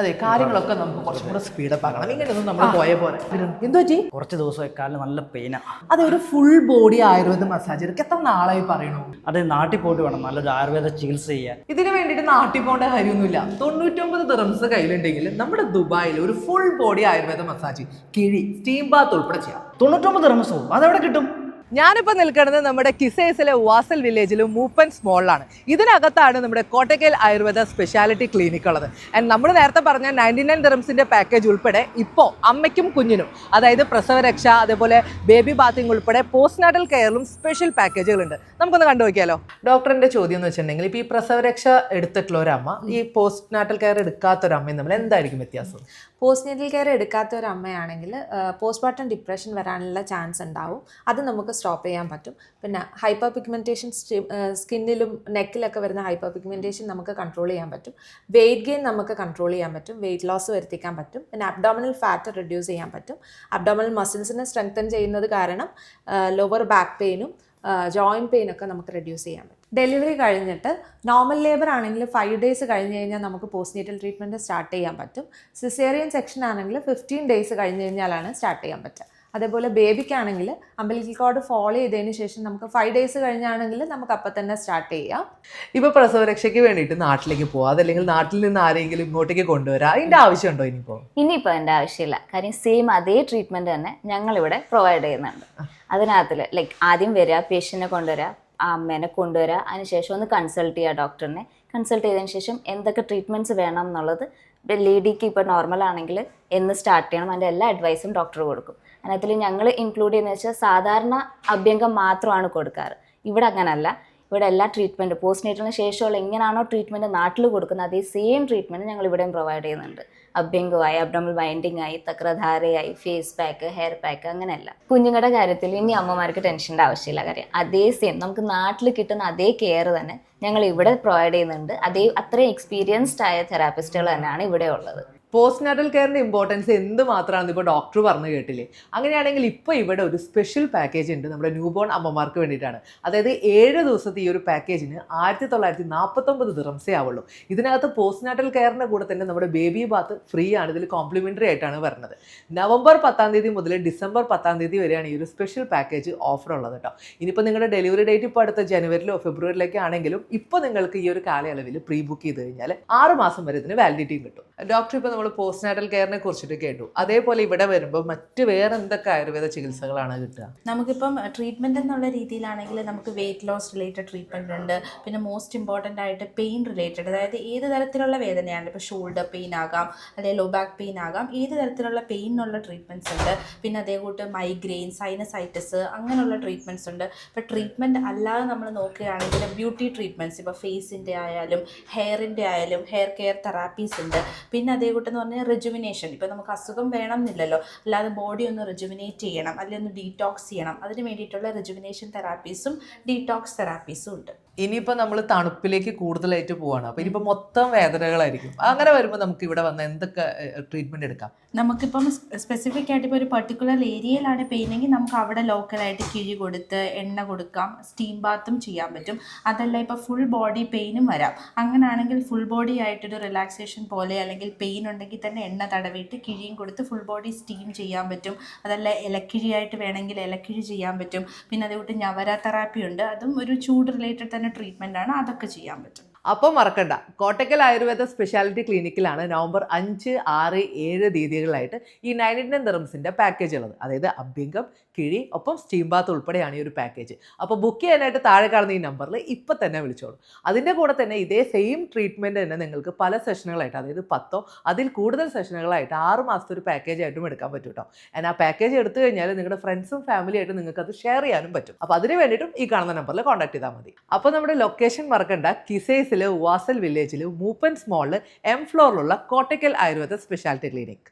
അതെ കാര്യങ്ങളൊക്കെ നമുക്ക് കുറച്ചും കൂടെ സ്പീഡപ്പ് ആക്കണം. ഇങ്ങനെയൊന്നും നമ്മൾ പോയ പോലെ. എന്തോ പറ്റി? കുറച്ച് ദിവസം കാലിന് നല്ല പെയിന അതെ ഒരു ഫുൾ ബോഡി ആയുർവേദ മസാജ് എടുക്കുക എത്ര നാളായി പറയണു? അതെ നാട്ടിൽ പോയിട്ട് വേണം. നല്ലൊരു ആയുർവേദ ചികിത്സ ചെയ്യാൻ. ഇതിന് വേണ്ടിയിട്ട് നാട്ടിൽ പോകേണ്ട കാര്യമൊന്നുമില്ല. തൊണ്ണൂറ്റൊമ്പത് ദിറംസ് കയ്യിലുണ്ടെങ്കിൽ നമ്മുടെ ദുബായിൽ ഒരു ഫുൾ ബോഡി ആയുർവേദ മസാജ് കിഴി സ്റ്റീം ബാത്ത് ഉൾപ്പെടെ ചെയ്യാം. തൊണ്ണൂറ്റൊമ്പത് റംസോ അതെവിടെ കിട്ടും? ഞാനിപ്പോൾ നിൽക്കുന്നത് നമ്മുടെ കിസേസിലെ വാസൽ വില്ലേജിലും മൂപ്പൻസ് മോളിലാണ് ഇതിനകത്താണ് നമ്മുടെ കോട്ടക്കൽ ആയുർവേദ സ്പെഷ്യാലിറ്റി ക്ലിനിക് ഉള്ളത്. ആൻഡ് നമ്മൾ നേരത്തെ പറഞ്ഞ നയന്റി നയൻ ദിറംസിന്റെ പാക്കേജ് ഉൾപ്പെടെ ഇപ്പോൾ അമ്മയ്ക്കും കുഞ്ഞിനും അതായത് പ്രസവരക്ഷ അതേപോലെ ബേബി ബാത്തിങ് ഉൾപ്പെടെ പോസ്റ്റ് നാറ്റൽ കെയറിലും സ്പെഷ്യൽ പാക്കേജുകളുണ്ട് നമുക്കൊന്ന് കണ്ടു നോക്കിയാലോ? ഡോക്ടറിന്റെ ചോദ്യം എന്ന് വെച്ചിട്ടുണ്ടെങ്കിൽ ഇപ്പോൾ ഈ പ്രസവരക്ഷ എടുത്തിട്ടുള്ള ഒരമ്മ അമ്മ ഈ പോസ്റ്റ് നാറ്റൽ കെയർ എടുക്കാത്ത ഒരു അമ്മയും തമ്മിൽ എന്തായിരിക്കും വ്യത്യാസം? പോസ്റ്റ് നാറ്റൽ കെയർ എടുക്കാത്ത ഒരു അമ്മയാണെങ്കിൽ പോസ്റ്റ്മോർട്ടം ഡിപ്രഷൻ വരാനുള്ള ചാൻസ് ഉണ്ടാവും. അത് നമുക്ക് സ്റ്റോപ്പ് ചെയ്യാൻ പറ്റും. പിന്നെ ഹൈപ്പർ പിഗ്മെന്റേഷൻ സ്കിന്നിലും നെക്കിലൊക്കെ വരുന്ന ഹൈപ്പർ പിഗ്മെന്റേഷൻ നമുക്ക് കൺട്രോൾ ചെയ്യാൻ പറ്റും. വെയിറ്റ് ഗെയിൻ നമുക്ക് കൺട്രോൾ ചെയ്യാൻ പറ്റും. വെയിറ്റ് ലോസ് വരുത്തിക്കാൻ പറ്റും. പിന്നെ അബ്ഡോമിനൽ ഫാറ്റ് റിഡ്യൂസ് ചെയ്യാൻ പറ്റും. അബ്ഡോമിനൽ മസിൽസിനെ സ്ട്രെങ്തൻ ചെയ്യുന്നത് കാരണം ലോവർ ബാക്ക് പെയിനും ജോയിന്റ് പെയിനൊക്കെ നമുക്ക് റെഡ്യൂസ് ചെയ്യാൻ പറ്റും. ഡെലിവറി കഴിഞ്ഞിട്ട് നോർമൽ ലേബർ ആണെങ്കിൽ ഫൈവ് ഡേയ്സ് കഴിഞ്ഞ് കഴിഞ്ഞാൽ നമുക്ക് പോസ്റ്റ്നേറ്റൽ ട്രീറ്റ്മെന്റ് സ്റ്റാർട്ട് ചെയ്യാൻ പറ്റും. സിസേറിയൻ സെക്ഷൻ ആണെങ്കിൽ ഫിഫ്റ്റീൻ ഡേയ്സ് കഴിഞ്ഞ് കഴിഞ്ഞാലാണ് സ്റ്റാർട്ട് ചെയ്യാൻ പറ്റുക. അതേപോലെ ബേബിക്കാണെങ്കിൽ അമ്പലിക്കൽ കോഡ് ഫോളോ ചെയ്തതിന് ശേഷം നമുക്ക് ഫൈവ് ഡേയ്സ് കഴിഞ്ഞാണെങ്കിൽ നമുക്ക് അപ്പം തന്നെ സ്റ്റാർട്ട് ചെയ്യാം. ഇപ്പൊ പ്രസവരക്ഷയ്ക്ക് വേണ്ടിയിട്ട് നാട്ടിലേക്ക് പോവാ. അതല്ലെങ്കിൽ നാട്ടിൽ നിന്ന് ആരെങ്കിലും ഇങ്ങോട്ടേക്ക് കൊണ്ടുവരാം? അതിന്റെ ആവശ്യമുണ്ടോ ഇനിയിപ്പോ? ഇനിയിപ്പോൾ അതിന്റെ ആവശ്യമില്ല. കാര്യം സെയിം അതേ ട്രീറ്റ്മെന്റ് തന്നെ ഞങ്ങളിവിടെ പ്രൊവൈഡ് ചെയ്യുന്നുണ്ട്. അതിനകത്തിൽ ലൈക്ക് ആദ്യം വരിക പേഷ്യന്റിനെ കൊണ്ടുവരിക ആ അമ്മേനെ കൊണ്ടുവരിക അതിനുശേഷം ഒന്ന് കൺസൾട്ട് ചെയ്യുക ഡോക്ടറിനെ കൺസൾട്ട് ചെയ്തതിന് ശേഷം എന്തൊക്കെ ട്രീറ്റ്മെന്റ്സ് വേണം എന്നുള്ളത് ലേഡിക്ക് ഇപ്പോൾ നോർമൽ ആണെങ്കിൽ എന്ന് സ്റ്റാർട്ട് ചെയ്യണം. അതിന്റെ എല്ലാ അഡ്വൈസും ഡോക്ടർ കൊടുക്കും. അതിനകത്തിൽ ഞങ്ങൾ ഇൻക്ലൂഡ് ചെയ്യുന്നത് വെച്ചാൽ സാധാരണ അഭ്യംഗം മാത്രമാണ് കൊടുക്കാറ്. ഇവിടെ അങ്ങനല്ല. ഇവിടെ എല്ലാ ട്രീറ്റ്മെന്റ് പോസ്റ്റ് നേറ്റലിന് ശേഷമുള്ള എങ്ങനെയാണോ ട്രീറ്റ്മെന്റ് നാട്ടിൽ കൊടുക്കുന്നത് അതേ സെയിം ട്രീറ്റ്മെന്റ് ഞങ്ങൾ ഇവിടെയും പ്രൊവൈഡ് ചെയ്യുന്നുണ്ട്. അഭ്യംഗമായി അബ്ഡമൽ ബൈൻഡിങ് ആയി തക്രധാരയായി ഫേസ് പാക്ക് ഹെയർ പാക്ക് അങ്ങനെയല്ല. കുഞ്ഞുങ്ങളുടെ കാര്യത്തിൽ ഇനി അമ്മമാർക്ക് ടെൻഷന്റെ ആവശ്യമില്ല. കാര്യം അതേ സെയിം നമുക്ക് നാട്ടിൽ കിട്ടുന്ന അതേ കെയർ തന്നെ ഞങ്ങൾ ഇവിടെ പ്രൊവൈഡ് ചെയ്യുന്നുണ്ട്. അതേ അത്രയും എക്സ്പീരിയൻസ്ഡ് ആയ തെറാപ്പിസ്റ്റുകൾ തന്നെയാണ് ഇവിടെ ഉള്ളത്. പോസ്റ്റ് നാറ്റൽ കെയറിന്റെ ഇമ്പോർട്ടൻസ് എന്ത് മാത്രമാണെന്ന് ഇപ്പോൾ ഡോക്ടർ പറഞ്ഞു കേട്ടില്ലേ? അങ്ങനെയാണെങ്കിൽ ഇപ്പോൾ ഇവിടെ ഒരു സ്പെഷ്യൽ പാക്കേജ് ഉണ്ട് നമ്മുടെ ന്യൂബോൺ അമ്മമാർക്ക് വേണ്ടിയിട്ടാണ്. അതായത് ഏഴ് ദിവസത്തെ ഈ ഒരു പാക്കേജിന് ആയിരത്തി തൊള്ളായിരത്തി നാൽപ്പത്തൊമ്പത് ദിറംസേ ആവുള്ളൂ. ഇതിനകത്ത് പോസ്റ്റ് നാറ്റൽ കെയറിന്റെ കൂടെ തന്നെ നമ്മുടെ ബേബി ബാത്ത് ഫ്രീ ആണ് ഇതിൽ കോംപ്ലിമെന്ററി ആയിട്ടാണ് വരുന്നത്. നവംബർ പത്താം തീയതി മുതൽ ഡിസംബർ പത്താം തീയതി വരെയാണ് ഈ ഒരു സ്പെഷ്യൽ പാക്കേജ് ഓഫർ ഉള്ളത് കേട്ടോ. ഇനിയിപ്പോൾ നിങ്ങളുടെ ഡെലിവറി ഡേറ്റ് ഇപ്പോൾ അടുത്ത ജനുവരിയിലോ ഫെബ്രുവരിയിലേക്കാണെങ്കിലും ഇപ്പോൾ നിങ്ങൾക്ക് ഈ ഒരു കാലയളവിൽ പ്രീ ബുക്ക് ചെയ്ത് കഴിഞ്ഞാൽ ആറ് മാസം വരെ ഇതിന് വാലിഡിറ്റിയും കിട്ടും. ഡോക്ടർ ഇപ്പോൾ നമ്മൾ പോസ്റ്റ് നാറ്റൽ കെയറിനെ കുറിച്ചിട്ട് കേട്ടു. അതേപോലെ ഇവിടെ വരുമ്പോൾ മറ്റ് വേറെ എന്തൊക്കെ ആയുർവേദ ചികിത്സകളാണ് കിട്ടുക? നമുക്കിപ്പം ട്രീറ്റ്മെന്റ് എന്നുള്ള രീതിയിലാണെങ്കിൽ നമുക്ക് വെയിറ്റ് ലോസ് റിലേറ്റഡ് ട്രീറ്റ്മെന്റ് ഉണ്ട്. പിന്നെ മോസ്റ്റ് ഇമ്പോർട്ടന്റ് ആയിട്ട് പെയിൻ റിലേറ്റഡ് അതായത് ഏത് തരത്തിലുള്ള വേദനയാണ്. ഇപ്പോൾ ഷോൾഡർ പെയിൻ ആകാം അല്ലെങ്കിൽ ലോ ബാക്ക് പെയിൻ ആകാം ഏത് തരത്തിലുള്ള പെയിനുള്ള ട്രീറ്റ്മെന്റ്സ് ഉണ്ട്. പിന്നെ അതേ കൂട്ട് മൈഗ്രെയിൻ സൈനസൈറ്റിസ് അങ്ങനെയുള്ള ട്രീറ്റ്മെന്റ്സ് ഉണ്ട്. ഇപ്പോൾ ട്രീറ്റ്മെന്റ് അല്ലാതെ നമ്മൾ നോക്കുകയാണെങ്കിൽ ബ്യൂട്ടി ട്രീറ്റ്മെന്റ്സ് ഇപ്പോൾ ഫേസിന്റെ ആയാലും ഹെയറിന്റെ ആയാലും ഹെയർ കെയർ തെറാപ്പീസ് ഉണ്ട്. പിന്നെ അതേ കൂട്ടം എന്ന് പറഞ്ഞാൽ റിജുവിനേഷൻ ഇപ്പോൾ നമുക്ക് അസുഖം വേണം എന്നില്ലല്ലോ അല്ലാതെ ബോഡി ഒന്ന് റിജുവിനേറ്റ് ചെയ്യണം. അല്ലെങ്കിൽ ഒന്ന് ഡീറ്റോക്സ് ചെയ്യണം. അതിന് വേണ്ടിയിട്ടുള്ള റിജുവിനേഷൻ തെറാപ്പീസും ഡീറ്റോക്സ് തെറാപ്പീസും ഉണ്ട്. ഇനിയിപ്പോൾ നമ്മൾ തണുപ്പിലേക്ക് കൂടുതലായിട്ട് പോവാണ്. അപ്പോൾ ഇനിയിപ്പോൾ മൊത്തം വേദനകളായിരിക്കും. അങ്ങനെ വരുമ്പോൾ നമുക്ക് ഇവിടെ വന്ന് എന്തൊക്കെ ട്രീറ്റ്മെന്റ് എടുക്കാം? നമുക്കിപ്പം സ്പെസിഫിക് ആയിട്ട് ഇപ്പോൾ ഒരു പർട്ടിക്കുലർ ഏരിയയിലാണ് പെയിനെങ്കിൽ നമുക്ക് അവിടെ ലോക്കലായിട്ട് കിഴി കൊടുത്ത് എണ്ണ കൊടുക്കാം സ്റ്റീം ബാത്തും ചെയ്യാൻ പറ്റും. അതല്ല ഇപ്പോൾ ഫുൾ ബോഡി പെയിനും വരാം. അങ്ങനെയാണെങ്കിൽ ഫുൾ ബോഡി ആയിട്ടൊരു റിലാക്സേഷൻ പോലെ അല്ലെങ്കിൽ പെയിൻ ഉണ്ടെങ്കിൽ തന്നെ എണ്ണ തടവിയിട്ട് കിഴിയും കൊടുത്ത് ഫുൾ ബോഡി സ്റ്റീം ചെയ്യാൻ പറ്റും. അതല്ല ഇലക്കിഴിയായിട്ട് വേണമെങ്കിൽ ഇലക്കിഴി ചെയ്യാൻ പറ്റും. പിന്നെ അതുകൊണ്ട് ഞവര തെറാപ്പി ഉണ്ട്. അതും ഒരു ചൂട് റിലേറ്റഡ് തന്നെ ട്രീറ്റ്മെന്റ് ആണ്. അതൊക്കെ ചെയ്യാൻ പറ്റും. അപ്പോൾ മറക്കണ്ട. കോട്ടക്കൽ ആയുർവേദ സ്പെഷ്യാലിറ്റി ക്ലിനിക്കിലാണ് നവംബർ അഞ്ച് ആറ് ഏഴ് തീയതികളിലായിട്ട് ഈ നയൻ തെറംസിന്റെ പാക്കേജ് ഉള്ളത്. അതായത് അഭ്യംഗം കിഴി ഒപ്പം സ്റ്റീം ബാത്ത് ഉൾപ്പെടെയാണ് ഈ ഒരു പാക്കേജ് അപ്പോൾ ബുക്ക് ചെയ്യാനായിട്ട് താഴെ കാണുന്ന ഈ നമ്പറിൽ ഇപ്പം തന്നെ വിളിച്ചോളൂ. അതിന്റെ കൂടെ തന്നെ ഇതേ സെയിം ട്രീറ്റ്മെന്റ് തന്നെ നിങ്ങൾക്ക് പല സെഷനുകളായിട്ട് അതായത് പത്തോ അതിൽ കൂടുതൽ സെഷനുകളായിട്ട് ആറ് മാസത്തെ ഒരു പാക്കേജ് ആയിട്ടും എടുക്കാൻ പറ്റും കേട്ടോ ഞാൻ ആ പാക്കേജ് എടുത്തു കഴിഞ്ഞാൽ നിങ്ങളുടെ ഫ്രണ്ട്സും ഫാമിലിയായിട്ട് നിങ്ങൾക്ക് അത് ഷെയർ ചെയ്യാനും പറ്റും. അപ്പോൾ അതിന് വേണ്ടിയിട്ടും ഈ കാണുന്ന നമ്പറിൽ കോൺടാക്ട് ചെയ്താൽ മതി. അപ്പോൾ നമ്മുടെ ലൊക്കേഷൻ മറക്കണ്ട. കിസേസിൽ വാസൽ വില്ലേജിൽ മൂപ്പൻസ് മോളിൽ എം ഫ്ലോറിലുള്ള കോട്ടയ്ക്കൽ ആയുർവേദ സ്പെഷ്യാലിറ്റി ക്ലിനിക്